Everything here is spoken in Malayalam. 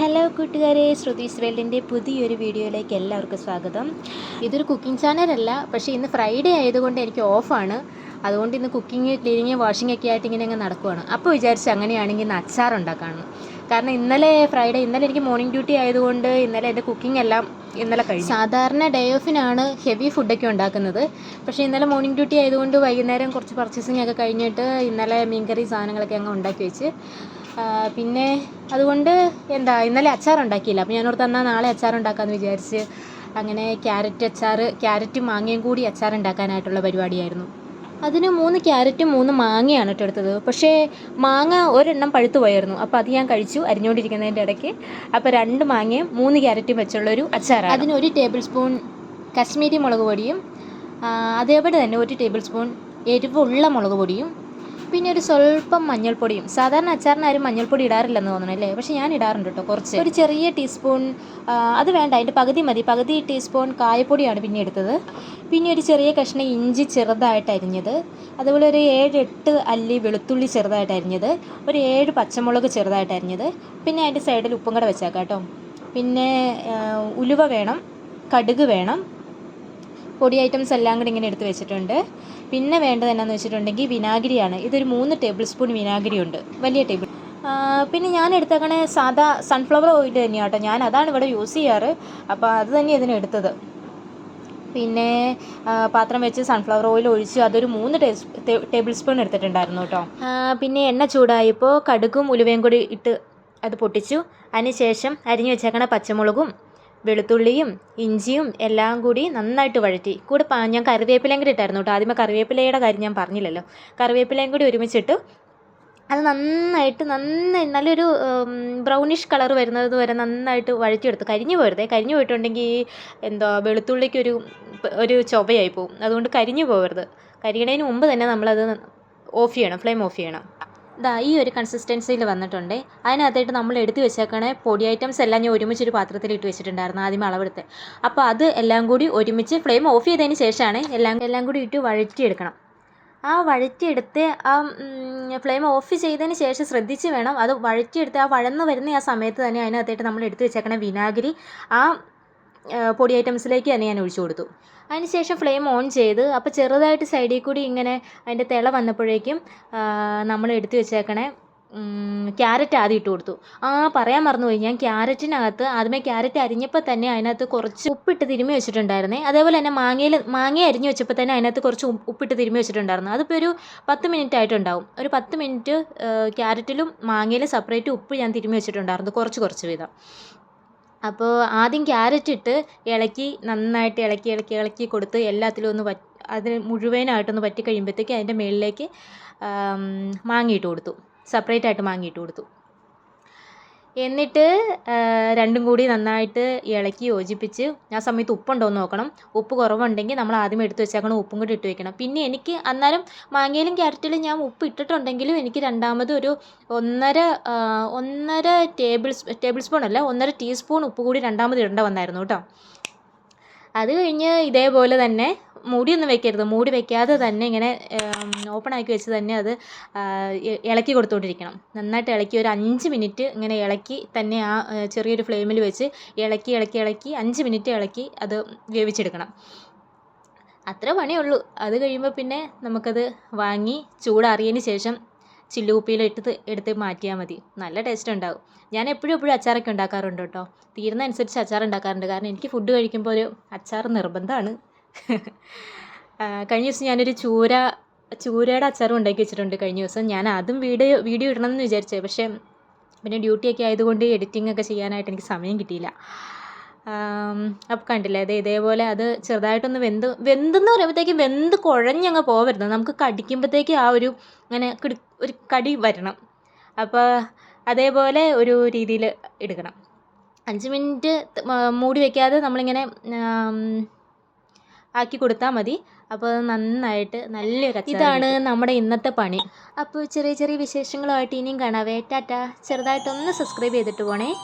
ഹലോ കൂട്ടുകാരെ. ശ്രുതീസ് വേൾഡിന്റെ പുതിയൊരു വീഡിയോയിലേക്ക് എല്ലാവർക്കും സ്വാഗതം. ഇതൊരു കുക്കിംഗ് ചാനലല്ല പക്ഷേ ഇന്ന് ഫ്രൈഡേ ആയതുകൊണ്ട് എനിക്ക് ഓഫാണ് അതുകൊണ്ട് ഇന്ന് കുക്കിംഗ് ക്ലീനിങ് വാഷിംഗ് ഒക്കെ ആയിട്ട് ഇങ്ങനെ അങ്ങ് നടക്കുവാണ്. അപ്പോൾ വിചാരിച്ചു അങ്ങനെയാണെങ്കിൽ ഇന്ന് അച്ചാർ ഉണ്ടാക്കാമെന്ന് കാരണം ഇന്നലെ ഫ്രൈഡേ ഇന്നലെ എനിക്ക് മോർണിംഗ് ഡ്യൂട്ടി ആയതുകൊണ്ട് ഇന്നലെ എന്റെ കുക്കിംഗ് എല്ലാം ഇന്നലെ കഴിഞ്ഞു. സാധാരണ ഡേ ഓഫിനാണ് ഹെവി ഫുഡൊക്കെ ഉണ്ടാക്കുന്നത്. പക്ഷേ ഇന്നലെ മോർണിംഗ് ഡ്യൂട്ടി ആയതുകൊണ്ട് വൈകുന്നേരം കുറച്ച് പർച്ചേസിംഗ് ഒക്കെ കഴിഞ്ഞിട്ട് ഇന്നലെ മീൻകറി സാധനങ്ങളൊക്കെ അങ്ങ് ഉണ്ടാക്കി വെച്ച്. പിന്നെ അതുകൊണ്ട് എന്താ ഇന്നലെ അച്ചാർ ഉണ്ടാക്കിയില്ല. അപ്പോൾ ഞാനോർത്ത് എന്നാൽ നാളെ അച്ചാർ ഉണ്ടാക്കാമെന്ന് വിചാരിച്ച് അങ്ങനെ ക്യാരറ്റ് അച്ചാർ ക്യാരറ്റും മാങ്ങയും കൂടി അച്ചാർ ഉണ്ടാക്കാനായിട്ടുള്ള പരിപാടിയായിരുന്നു. അതിന് മൂന്ന് ക്യാരറ്റും മൂന്ന് മാങ്ങയാണ് കേട്ടോ എടുത്തത്. പക്ഷേ മാങ്ങ ഒരെണ്ണം പഴുത്തു പോയായിരുന്നു. അപ്പോൾ അത് ഞാൻ കഴിച്ചു അരിഞ്ഞുകൊണ്ടിരിക്കുന്നതിന്റെ ഇടയ്ക്ക്. അപ്പോൾ രണ്ട് മാങ്ങയും മൂന്ന് ക്യാരറ്റും വെച്ചുള്ളൊരു അച്ചാറാണ്. അതിന് ഒരു ടേബിൾ സ്പൂൺ കശ്മീരി മുളക് പൊടിയും അതേപോലെ തന്നെ ഒരു ടേബിൾ സ്പൂൺ എരിവുള്ള മുളക് പൊടിയും പിന്നെ ഒരു സ്വല്പം മഞ്ഞൾപ്പൊടിയും. സാധാരണ അച്ചാറിന് ആരും മഞ്ഞൾപ്പൊടി ഇടാറില്ലെന്ന് തോന്നുന്നു അല്ലേ? പക്ഷെ ഞാൻ ഇടാറുണ്ട് കേട്ടോ കുറച്ച്. ഒരു ചെറിയ ടീസ്പൂൺ അത് വേണ്ട അതിന്റെ പകുതി മതി. പകുതി ടീസ്പൂൺ കായപ്പൊടിയാണ് പിന്നെ എടുത്തത്. പിന്നെ ഒരു ചെറിയ കഷ്ണം ഇഞ്ചി ചെറുതായിട്ട് അരിഞ്ഞത്. അതുപോലെ ഒരു ഏഴ് എട്ട് അല്ലി വെളുത്തുള്ളി ചെറുതായിട്ട് അരിഞ്ഞത്. ഒരു ഏഴ് പച്ചമുളക് ചെറുതായിട്ട് അരിഞ്ഞത്. പിന്നെ അതിന്റെ സൈഡിൽ ഉപ്പും കൂടെ വെച്ചേക്കാം കേട്ടോ പിന്നെ ഉലുവ വേണം കടുക് വേണം പൊടി ഐറ്റംസ് എല്ലാം കൂടി ഇങ്ങനെ എടുത്ത് വെച്ചിട്ടുണ്ട്. പിന്നെ വേണ്ടത് എന്നാന്ന് വെച്ചിട്ടുണ്ടെങ്കിൽ വിനാഗിരിയാണ്. ഇതൊരു മൂന്ന് ടേബിൾ സ്പൂൺ വിനാഗിരി ഉണ്ട്. വലിയ ടേബിൾ പിന്നെ ഞാൻ എടുത്തേക്കണേ സാധാ സൺഫ്ലവർ ഓയിൽ തന്നെയാണ് കേട്ടോ. ഞാൻ അതാണ് ഇവിടെ യൂസ് ചെയ്യാറ്. അപ്പോൾ അത് തന്നെ ഇതിന് എടുത്തത്. പിന്നെ പാത്രം വെച്ച് സൺഫ്ലവർ ഓയിൽ ഒഴിച്ച് അതൊരു മൂന്ന് ടേബിൾ സ്പൂൺ എടുത്തിട്ടുണ്ടായിരുന്നു കേട്ടോ. പിന്നെ എണ്ണ ചൂടായപ്പോൾ കടുകും ഉലുവയും കൂടി ഇട്ട് അത് പൊട്ടിച്ചു. അതിനുശേഷം അരിഞ്ഞു വെച്ചേക്കണ പച്ചമുളകും വെളുത്തുള്ളിയും ഇഞ്ചിയും എല്ലാം കൂടി നന്നായിട്ട് വഴറ്റി. കൂടെ ഞാൻ കറിവേപ്പിലയും കൂടി ഇട്ടായിരുന്നു കേട്ടോ. ആദ്യമേ കറിവേപ്പിലയുടെ കാര്യം ഞാൻ പറഞ്ഞില്ലല്ലോ. കറിവേപ്പിലയും കൂടി ഒരുമിച്ചിട്ട് അത് നന്നായിട്ട് നന്നായി നല്ലൊരു ബ്രൗണിഷ് കളർ വരുന്നത് വരെ നന്നായിട്ട് വഴറ്റിയെടുത്ത്. കരിഞ്ഞു പോരുതേ. കരിഞ്ഞു പോയിട്ടുണ്ടെങ്കിൽ എന്താ വെളുത്തുള്ളിക്കൊരു ഒരു ചൊവയായി പോവും. അതുകൊണ്ട് കരിഞ്ഞു പോകരുത് കരിയണതിന് മുമ്പ് തന്നെ നമ്മളത് ഓഫ് ചെയ്യണം ഫ്ലെയിം ഓഫ് ചെയ്യണം. ദാ ഈ ഒരു കൺസിസ്റ്റൻസിയിൽ വന്നിട്ടുണ്ട്. അതിനകത്തായിട്ട് നമ്മൾ എടുത്ത് വെച്ചേക്കണേ പൊടി ഐറ്റംസ് എല്ലാം ഞാൻ ഒരുമിച്ച് ഒരു പാത്രത്തിൽ ഇട്ട് വെച്ചിട്ടുണ്ടായിരുന്നു ആദ്യം അളവെടുത്ത്. അപ്പോൾ അത് എല്ലാം കൂടി ഒരുമിച്ച് ഫ്ലെയിം ഓഫ് ചെയ്തതിന് ശേഷമാണ് എല്ലാം എല്ലാം കൂടി ഇട്ട് വഴറ്റിയെടുക്കണം. ആ വഴറ്റിയെടുത്ത് ആ ഫ്ലെയിം ഓഫ് ചെയ്തതിന് ശേഷം ശ്രദ്ധിച്ച് വേണം അത് വഴറ്റിയെടുത്ത് ആ വഴന്ന് വരുന്ന ആ സമയത്ത് തന്നെ അതിനകത്തായിട്ട് നമ്മൾ എടുത്ത് വെച്ചേക്കണ വിനാഗിരി ആ, പൊടി ഐറ്റംസിലേക്ക് തന്നെ ഞാൻ ഒഴിച്ചു കൊടുത്തു. അതിനുശേഷം ഫ്ലെയിം ഓൺ ചെയ്ത് അപ്പോൾ ചെറുതായിട്ട് സൈഡിൽ കൂടി ഇങ്ങനെ അതിന്റെ തിള വന്നപ്പോഴേക്കും നമ്മൾ എടുത്തു വെച്ചേക്കണേ ക്യാരറ്റ് ആദ്യം ഇട്ട് കൊടുത്തു. ആ പറയാൻ മറന്നുപോയി. ഞാൻ ക്യാരറ്റിനകത്ത് ആദ്യമേ ക്യാരറ്റ് അരിഞ്ഞപ്പോൾ തന്നെ അതിനകത്ത് കുറച്ച് ഉപ്പിട്ട് തിരുമ്മി വെച്ചിട്ടുണ്ടായിരുന്നേ. അതേപോലെ തന്നെ മാങ്ങയിൽ മാങ്ങ അരിഞ്ഞ് വെച്ചപ്പോൾ തന്നെ അതിനകത്ത് കുറച്ച് ഉപ്പ് ഉപ്പിട്ട് തിരുമ്മി വെച്ചിട്ടുണ്ടായിരുന്നു. അതിപ്പോൾ ഒരു പത്ത് മിനിറ്റ് ആയിട്ടുണ്ടാവും. ഒരു പത്ത് മിനിറ്റ് ക്യാരറ്റിലും മാങ്ങയിലും സെപ്പറേറ്റ് ഉപ്പ് ഞാൻ തിരുമ്മി വെച്ചിട്ടുണ്ടായിരുന്നു. കുറച്ച് കുറച്ച് വീതം. അപ്പോൾ ആദ്യം ക്യാരറ്റ് ഇട്ട് ഇളക്കി നന്നായിട്ട് ഇളക്കി ഇളക്കി ഇളക്കി കൊടുത്ത് എല്ലാത്തിലും ഒന്ന് വറ്റ് അതിന് മുഴുവനായിട്ടൊന്ന് വറ്റി കഴിയുമ്പോഴത്തേക്ക് അതിന്റെ മുകളിലേക്ക് മാങ്ങ ഇട്ട് കൊടുത്തു. സെപ്പറേറ്റ് ആയിട്ട് മാങ്ങ ഇട്ട് കൊടുത്തു. എന്നിട്ട് രണ്ടും കൂടി നന്നായിട്ട് ഇളക്കി യോജിപ്പിച്ച് ആ സമയത്ത് ഉപ്പുണ്ടോ എന്ന് നോക്കണം. ഉപ്പ് കുറവുണ്ടെങ്കിൽ നമ്മൾ ആദ്യം എടുത്ത് വെച്ചേക്കണം ഉപ്പും കൂടി ഇട്ട് വെക്കണം. പിന്നെ എനിക്ക് അന്നേരം മാങ്ങയിലും ക്യാരറ്റിലും ഞാൻ ഉപ്പ് ഇട്ടിട്ടുണ്ടെങ്കിലും എനിക്ക് രണ്ടാമത് ഒരു ഒന്നര ഒന്നര ടേബിൾ ടേബിൾ സ്പൂൺ അല്ല ഒന്നര ടീസ്പൂൺ ഉപ്പ് കൂടി രണ്ടാമത് ഇടേണ്ട വന്നായിരുന്നു കേട്ടോ. അത് കഴിഞ്ഞ് ഇതേപോലെ തന്നെ മൂടിയൊന്നും വെക്കരുത്. മൂടി വെക്കാതെ തന്നെ ഇങ്ങനെ ഓപ്പൺ ആക്കി വെച്ച് തന്നെ അത് ഇളക്കി കൊടുത്തുകൊണ്ടിരിക്കണം നന്നായിട്ട് ഇളക്കി ഒരു അഞ്ച് മിനിറ്റ് ഇങ്ങനെ ഇളക്കി തന്നെ ആ ചെറിയൊരു ഫ്ലെയിമിൽ വെച്ച് ഇളക്കി ഇളക്കി ഇളക്കി അഞ്ച് മിനിറ്റ് ഇളക്കി അത് വേവിച്ചെടുക്കണം. അത്ര പണിയുള്ളൂ. അത് കഴിയുമ്പോൾ പിന്നെ നമുക്കത് വാങ്ങി ചൂടാറിയതിന് ശേഷം ചില്ലുകുപ്പിയിലിട്ട് എടുത്ത് മാറ്റിയാൽ മതി. നല്ല ടേസ്റ്റ് ഉണ്ടാവും. ഞാൻ എപ്പോഴും എപ്പോഴും അച്ചാറൊക്കെ ഉണ്ടാക്കാറുണ്ട് കേട്ടോ. തീരുന്ന അനുസരിച്ച് അച്ചാർ ഉണ്ടാക്കാറുണ്ട് കാരണം എനിക്ക് ഫുഡ് കഴിക്കുമ്പോൾ ഒരു അച്ചാർ നിർബന്ധമാണ്. കഴിഞ്ഞ ദിവസം ഞാനൊരു ചൂര ചൂരയുടെ അച്ചാറും ഉണ്ടാക്കി വെച്ചിട്ടുണ്ട് കഴിഞ്ഞ ദിവസം. ഞാൻ അതും വീഡിയോ വീഡിയോ ഇടണമെന്ന് വിചാരിച്ചത് പക്ഷേ പിന്നെ ഡ്യൂട്ടിയൊക്കെ ആയതുകൊണ്ട് എഡിറ്റിംഗ് ഒക്കെ ചെയ്യാനായിട്ട് എനിക്ക് സമയം കിട്ടിയില്ല. അപ്പോൾ കണ്ടില്ലേ അതെ ഇതേപോലെ അത് ചെറുതായിട്ടൊന്ന് വെന്ത് വെന്തെന്ന് പറയുമ്പോഴത്തേക്കും വെന്ത് കുഴഞ്ഞങ്ങ് പോവരുത്. നമുക്ക് കടിക്കുമ്പോഴത്തേക്ക് ആ ഒരു അങ്ങനെ കിടി ഒരു കടി വരണം. അപ്പോൾ അതേപോലെ ഒരു രീതിയിൽ എടുക്കണം. അഞ്ച് മിനിറ്റ് മൂടി വയ്ക്കാതെ നമ്മളിങ്ങനെ ആക്കി കൊടുത്താൽ മതി. അപ്പോൾ നന്നായിട്ട് നല്ലൊരു ഇതാണ് നമ്മുടെ ഇന്നത്തെ പണി. അപ്പോൾ ചെറിയ ചെറിയ വിശേഷങ്ങളുമായിട്ട് ഇനിയും കാണാവേ. ടാറ്റ. ചെറുതായിട്ടൊന്ന് സബ്സ്ക്രൈബ് ചെയ്തിട്ട് പോണേ.